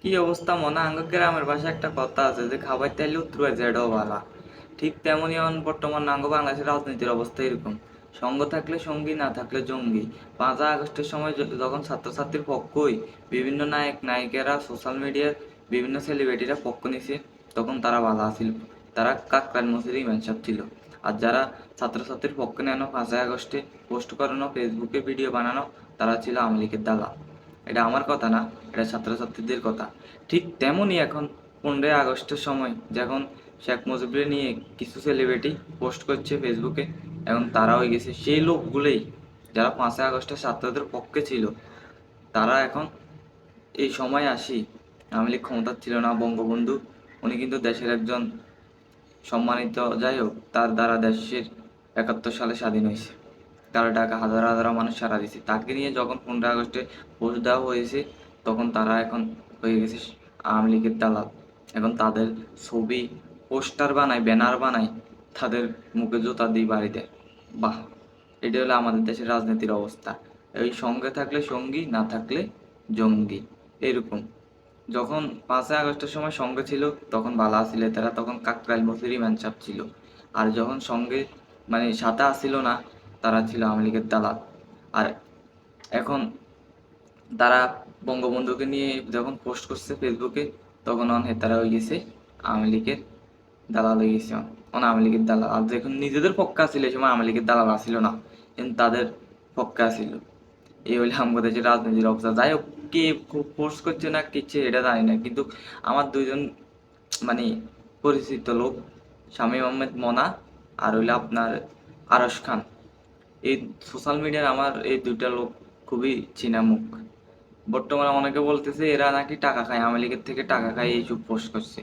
কি অবস্থা মনে? আঙ্গ গ্রামের পাশে একটা কথা আছে যে, খাবার তাইলে উত্তর জেডও ভালা ঠিক তেমনই এখন বর্তমান নাঙ্গ বাংলাদেশের রাজনীতির অবস্থা এরকম। সঙ্গ থাকলে সঙ্গী, না থাকলে জঙ্গি। পাঁচা আগস্টের সময় যখন ছাত্রছাত্রীর পক্ষই বিভিন্ন নায়ক, নায়িকারা সোশ্যাল মিডিয়ার বিভিন্ন সেলিব্রিটিরা পক্ষ নিছে, তখন তারা বাধা আছিল। তারা কাকরান মসজিদে ইমাম সাহেব ছিল। আর যারা ছাত্রছাত্রীর পক্ষে নেন, পাঁচই আগস্টে পোস্ট করানো ফেসবুকে ভিডিও বানানো, তারা ছিল আওয়ামী লীগের দালাল। এটা আমার কথা না, এটা ছাত্রছাত্রীদের কথা। ঠিক তেমনই এখন পনেরোই আগস্টের সময় যখন শেখ মুজিবুর নিয়ে কিছু সেলিব্রিটি পোস্ট করছে ফেসবুকে এখন তারা হয়ে গেছে। সেই লোকগুলোই যারা পাঁচই আগস্টের ছাত্রদের পক্ষে ছিল, তারা এখন এই সময় আসি, আওয়ামী লীগ ক্ষমতা ছিল না, বঙ্গবন্ধু, উনি কিন্তু দেশের একজন সম্মানিত, যাই হোক, তার দ্বারা দেশের একাত্তর সালে স্বাধীন হয়েছে। তার ডাকা হাজার হাজার মানুষ সারা দিছে তাকে নিয়ে যখন পনেরো আগস্টে পোস্ট দেওয়া হয়েছে, তখন তারা এখন হয়ে গেছে আওয়ামী লীগের দালাল। এখন তাদের ছবি, পোস্টার বানায়, ব্যানার বানায়, তাদের মুখে জুতা দিয়ে বাড়ি দেয়। বাহ এটা হলো আমাদের দেশের রাজনীতির অবস্থা। এই সঙ্গে থাকলে সঙ্গী, না থাকলে জঙ্গি, এরকম। যখন পাঁচই আগস্টের সময় সঙ্গে ছিল, তখন বালা আসিল তারা, তখন কাকরাইল মসুরি ম্যানসাপ ছিল আর যখন সঙ্গে মানে সাথে আসিল না তারা ছিল আওয়ামী লীগের দালাল। আর এখন তারা বঙ্গবন্ধুকে নিয়ে যখন পোস্ট করছে ফেসবুকে, তখন অন তারা হয়ে গেছে আওয়ামী লীগের দালাল হয়ে গেছে অন আওয়ামী লীগের দালাল। আর যখন নিজেদের পক্ষে আসিল এই সময় আওয়ামী লীগের দালাল আসিল না, কিন্তু তাদের পক্ষে আসিল। এই হলে আমাদের দেশের রাজনীতির অবস্থা। যাই হোক, কে পোস্ট করছে না কিচ্ছে এটা জানি না, কিন্তু আমার দুজন মানে পরিচিত লোক শামীম আহমেদ মনা আর হইলে আপনার আরশ খান। এই সোশ্যাল মিডিয়ার আমার এই দুইটা লোক খুবই চিনা মুখ বর্তমানে অনেকে বলতেছে, এরা নাকি টাকা খায়, আওয়ামী লীগের থেকে টাকা খায়, এইসব পোস্ট করছে।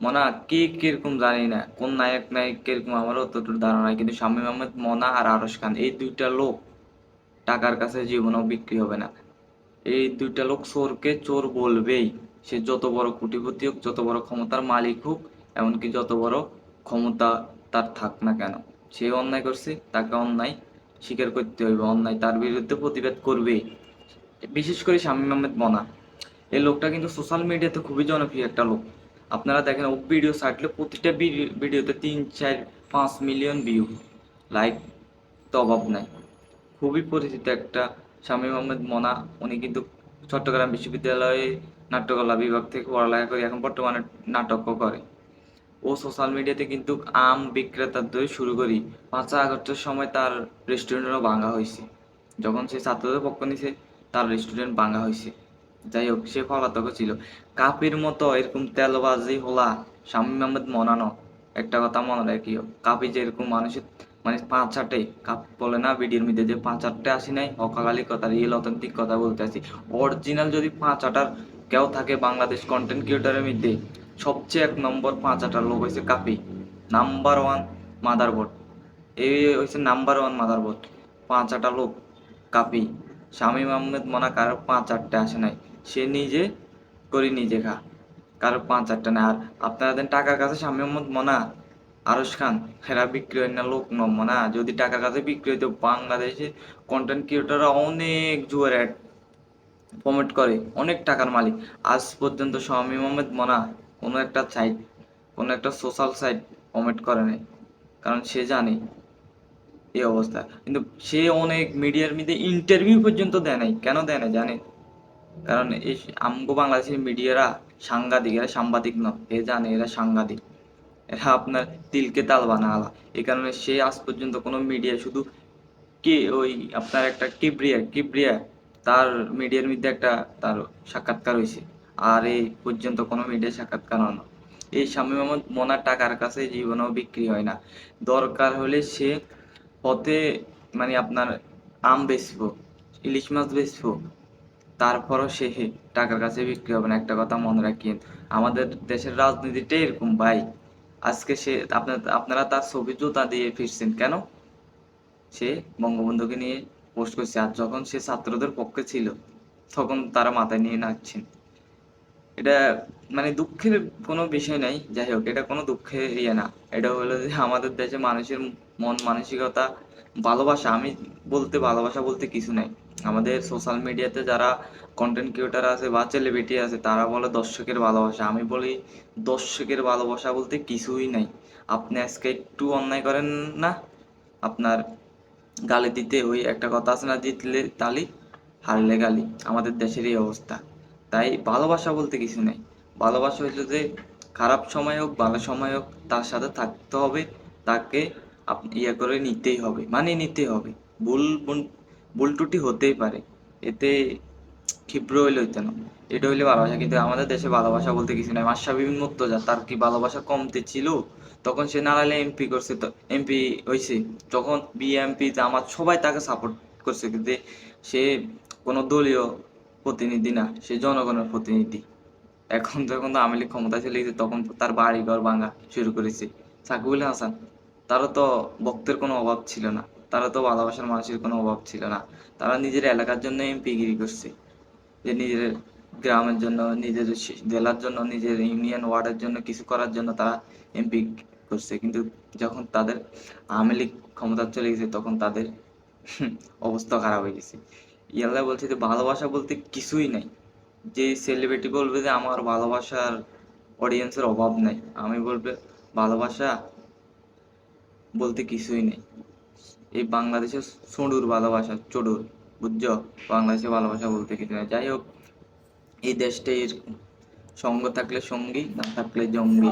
মনা, কে কীরকম জানি না, কোন নায়ক নায়ক কীরকম, আমারও অতটুকু ধারণা কিন্তু শামীম আহমেদ, মনা আর আরশ খান, এই দুইটা লোক টাকার কাছে জীবনও বিক্রি হবে না। এই দুইটা লোক চোরকে চোর বলবেই। সে যত বড় কোটিপতি হোক, যত বড় ক্ষমতার মালিক হোক, এমনকি যত বড় ক্ষমতা তার থাক না কেন। সে অন্যায় করছে, তাকে অন্যায় স্বীকার করতে হইবে, অন্যায় তার বিরুদ্ধে প্রতিবাদ করবেই বিশেষ করে শামীম আহমেদ মনা। এই লোকটা কিন্তু সোশ্যাল মিডিয়াতে খুবই জনপ্রিয় একটা লোক। আপনারা দেখেন, ও ভিডিও ছাড়লে প্রতিটা ভিডিও- ভিডিওতে তিন, চার, পাঁচ মিলিয়ন ভিউ লাইক তো অভাব নাই। খুবই পরিচিত একটা শামীম আহমেদ মনা। উনি কিন্তু চট্টগ্রাম বিশ্ববিদ্যালয়ে নাট্যকলা বিভাগ থেকে পড়ালেখা করে এখন বর্তমানে নাটকও করে। ও সোশ্যাল মিডিয়াতে কিন্তু আম বিক্রেতার ধরে শুরু করি। পাঁচই আগস্টের সময় তার রেস্টুরেন্টও ভাঙা হয়েছে। যখন সে ছাত্রদের পক্ষ নিছে, তার রেস্টুরেন্ট ভাঙা হয়েছে। যাই হোক, সে পলাতক ছিল। কাপির মতো এরকম তেলবাজি হোলা, শামীম আহমেদ মনানো, একটা কথা মনে রাখিও, কাপি যে এরকম মানুষের মানে পাঁচ চারটে কাপ বলে না ভিডিওর মধ্যে যে পাঁচ চারটে আসি নাই অকালি কথা রিয়েল অথেন্টিক কথা বলতে আসি। অরিজিনাল যদি পাঁচ আটার কেউ থাকে বাংলাদেশ কন্টেন্ট ক্রিয়েটারের মধ্যে সবচেয়ে এক নম্বর পাঁচ আটার লোক হয়েছে কাপি। নাম্বার ওয়ান মাদারবোর্ড এই হয়েছে নাম্বার ওয়ান মাদারবোর্ড পাঁচ আটা লোক কাপি। শামীম আহমেদ মনা কারও পাঁচ আটটা আসে নাই। সে নিজে করি নিজে খা। কারও পাঁচ আটটা না আর আপনারা দেন টাকার কাছে শামীম আহমদ মনা আরশ খান এরা বিক্রি হয় না, লোক নম না যদি টাকার কাছে বিক্রি হইতো বাংলাদেশে কন্টেন্ট ক্রিয়েটাররা অনেক জুয়ার অ্যাড প্রমোট করে, অনেক টাকার মালিক। আজ পর্যন্ত শামীম আহমেদ মনা কোনো একটা সাইট কোনো একটা সোশ্যাল সাইট প্রমোট করে নাই, কারণ সে জানে এই অবস্থা। কিন্তু সে অনেক মিডিয়ার মধ্যে ইন্টারভিউ পর্যন্ত দেয় নাই। কেন দেয় না জানে? কারণ এই আমগো বাংলাদেশের মিডিয়ারা সাংঘাতিক, এরা সাংবাদিক নয়, এ জানে এরা সাংঘাতিক। এরা আপনার তিলকে তাল বানালা এই কারণে সে আজ পর্যন্ত কোনো মিডিয়া শুধু কে ওই আপনার একটা কিবরিয়া কিবরিয়া তার মিডিয়ার মধ্যে একটা তার সাক্ষাৎকার হয়েছে আর এই পর্যন্ত কোনো মিডিয়া সাক্ষাৎকার না। এই শামীম আহমদ মোনার টাকার কাছে জীবনেও বিক্রি হয় না। দরকার হলে সে পথে মানে আপনার আম বেচবো, ইলিশ মাছ বেচবো, তারপরও সে টাকার কাছে বিক্রি হবে না। একটা কথা মনে রাখিয়েন আমাদের দেশের রাজনীতিটাই এরকম, ভাই। আজকে সে আপনার, আপনারা তার ছবি জুতা দিয়ে ফিরছেন কেন? সে বঙ্গবন্ধুকে নিয়ে পোস্ট করছে। আর যখন সে ছাত্রদের পক্ষে ছিল, তখন তারা মাথায় নিয়ে নাচছেন। এটা মানে দুঃখের কোনো বিষয় নাই, যাই হোক, এটা কোনো দুঃখের ইয়ে না। এটা হলো যে আমাদের দেশে মানুষের মন মানসিকতা, ভালোবাসা, আমি বলতে ভালোবাসা বলতে কিছু নাই। আমাদের সোশ্যাল মিডিয়াতে যারা কন্টেন্ট ক্রিয়েটার আছে বা সেলিব্রিটি আছে, তারা বলে দর্শকের ভালোবাসা। আমি বলি দর্শকের ভালোবাসা বলতে কিছুই নাই। আপনি আজকে একটু অন্যায় করেন না, আপনার গালি দিতে ওই একটা কথা আছে না, জিতলে তালি, হারলে গালি। আমাদের দেশের এই অবস্থা। তাই ভালোবাসা বলতে কিছু নেই। ভালোবাসা হইল যে, খারাপ সময় হোক, ভালো সময় হোক, তার সাথে থাকতে হবে, তাকে ইয়ে করে নিতেই হবে মানে নিতে হবে। ভুল ভুল- ত্রুটি হতেই পারে। এতে ক্ষিপ্র হইলে হইতে না। এটা হইলে ভালোবাসা, কিন্তু আমাদের দেশে ভালোবাসা বলতে কিছু নাই। মাসা মুক্ত যা, তার কি ভালোবাসা কমতে ছিল? তখন সে নাড়ালে এমপি করছে, তো এমপি হয়েছে তখন বিএমপি জামাত সবাই তাকে সাপোর্ট করছে কিন্তু সে কোনো দলীয় প্রতিনিধি না, সে জনগণের প্রতিনিধি। এখন যখন আওয়ামী লীগ ক্ষমতায় চলে গেছে, তখন তার বাড়ি ঘর ভাঙা শুরু করেছে। সাকিবুল হাসান, তারও তো ভক্তের কোনো অভাব ছিল না তারা তো ভালোবাসার মানুষের কোনো অভাব ছিল না। তারা নিজের এলাকার জন্য এমপিগিরি করছে, যে নিজের গ্রামের জন্য, নিজের জেলার জন্য, নিজের ইউনিয়ন ওয়ার্ডের জন্য কিছু করার জন্য তারা এমপি করছে। কিন্তু যখন তাদের আওয়ামী লীগ ক্ষমতা চলে গেছে, তখন তাদের অবস্থা খারাপ হয়ে গেছে। ইয়াল্লা বলছে যে, ভালোবাসা বলতে কিছুই নাই। যে সেলিব্রিটি বলবে যে, আমার ভালোবাসার অডিয়েন্সের অভাব নাই। আমি বলবে, ভালোবাসা বলতে কিছুই নেই। এই বাংলাদেশের সুডুর ভালোবাসা চুডুর বুঝছ? বাংলাদেশের ভালোবাসা বলতে কিছু নেই। যাই হোক, এই দেশটা এরকম। সঙ্গ থাকলে সঙ্গী, না থাকলে জঙ্গি।